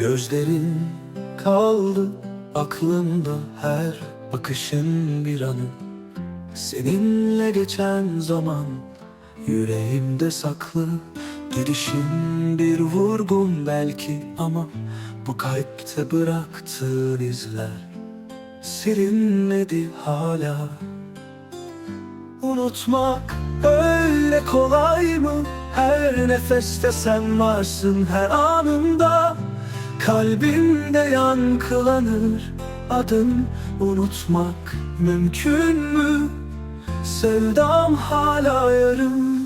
Gözlerin kaldı aklımda her bakışın bir anı. Seninle geçen zaman yüreğimde saklı Gidişin bir vurgun belki ama bu kalpte bıraktığın izler Silinmedi hala. Unutmak öyle kolay mı? Her nefeste sen varsın her anımda Kalbimde yankılanır adın Unutmak mümkün mü? Sevdam hala yarım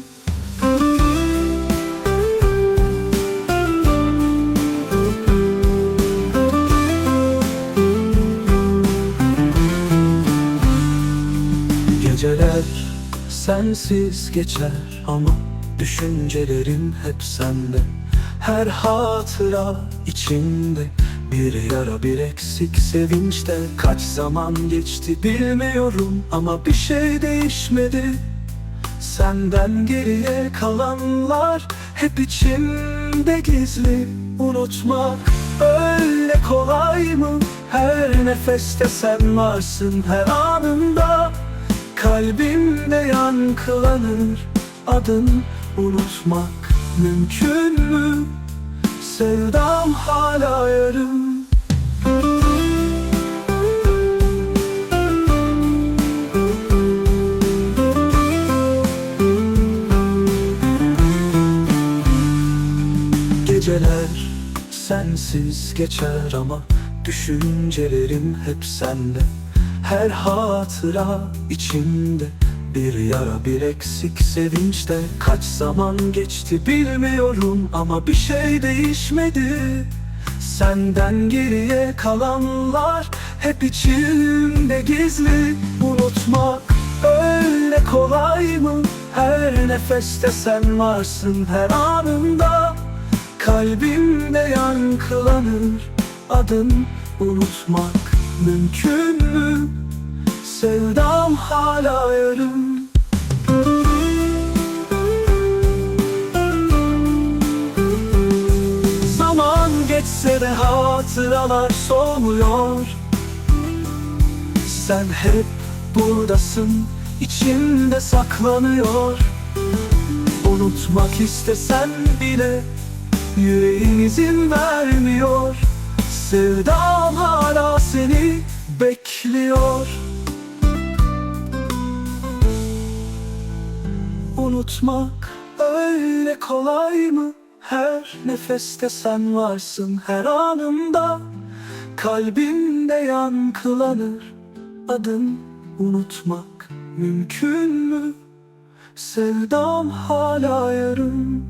Geceler sensiz geçer ama Düşüncelerim hep sende Her hatıra içinde Bir yara bir eksik sevinçte. Kaç zaman geçti bilmiyorum Ama bir şey değişmedi. Senden geriye kalanlar Hep içimde gizli. Unutmak öyle kolay mı? Her nefeste sen varsın her anımda Kalbimde yankılanır adın unutmak mümkün mü? Sevdam hala yarım. Geceler sensiz geçer ama Düşüncelerim hep sende. Her hatıra içimde Bir yara bir eksik sevinçte. Kaç zaman geçti bilmiyorum Ama bir şey değişmedi. Senden geriye kalanlar Hep içimde gizli. Unutmak öyle kolay mı? Her nefeste sen varsın her anımda Kalbimde yankılanır adın unutmak mümkün mü? Sevdam hala yarım geçse de hatıralar solmuyor Sen hep buradasın içimde saklanıyor. Unutmak istesen bile Yüreğim izin vermiyor. Sevdam hala seni bekliyor. Unutmak öyle kolay mı? Her nefeste sen varsın her anımda Kalbimde yankılanır adın unutmak mümkün mü? Sevdam hala yarım